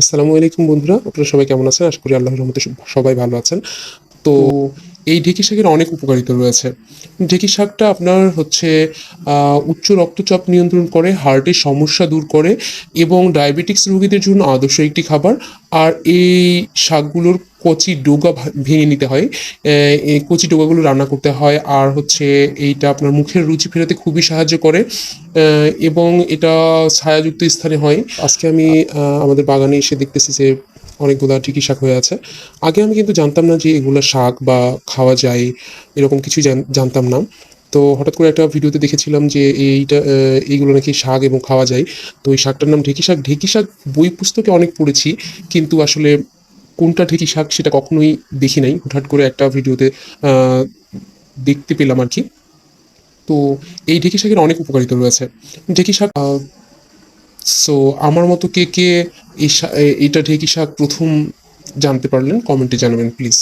আসসালামু আলাইকুম বন্ধুরা। আপনারা সবাই কেমন আছেন? আশা করি আল্লাহর রহমতে সবাই ভালো আছেন। তো এই ঢেঁকি শাকের অনেক উপকারিতা রয়েছে। ঢেঁকি শাকটা আপনার হচ্ছে উচ্চ রক্তচাপ নিয়ন্ত্রণ করে, হার্টের সমস্যা দূর করে এবং ডায়াবেটিক্স রোগীদের জন্য আদর্শ একটি খাবার। আর এই শাকগুলোর কচি ডোগা ভেঙে নিতে হয়। এই কচি ডোগাগুলো রান্না করতে হয়। আর হচ্ছে এইটা আপনার মুখের রুচি ফেরাতে খুবই সাহায্য করে। এবং এটা ছায়াযুক্ত স্থানে হয়। আজকে আমি আমাদের বাগানে এসে দেখতেছি যে অনেকগুলা ঢেঁকি শাক হয়ে আছে। আগে আমি কিন্তু জানতাম না যে এগুলো শাক বা খাওয়া যায়, এরকম জান- জানতাম না। তো হঠাৎ করে একটা ভিডিওতে দেখেছিলাম যে এইটা এইগুলো নাকি শাক এবং খাওয়া যায়। তো এই শাকটার নাম ঢেঁকি শাক। ঢেঁকি শাক বই পুস্তকে অনেক পড়েছি, কিন্তু আসলে কোনটা ঢেঁকি শাক সেটা কখনোই দেখি নাই। হঠাৎ করে একটা ভিডিওতে দেখতে পেলাম আর কি। তো এই ঢেঁকি শাকের অনেক উপকারিতা রয়েছে। ঢেঁকি শাক সো আমার মতো কে কে এই ঢেকি এ- এইটা ঢেঁকি শাক প্রথম জানতে পারলেন কমেন্টে জানাবেন প্লিজ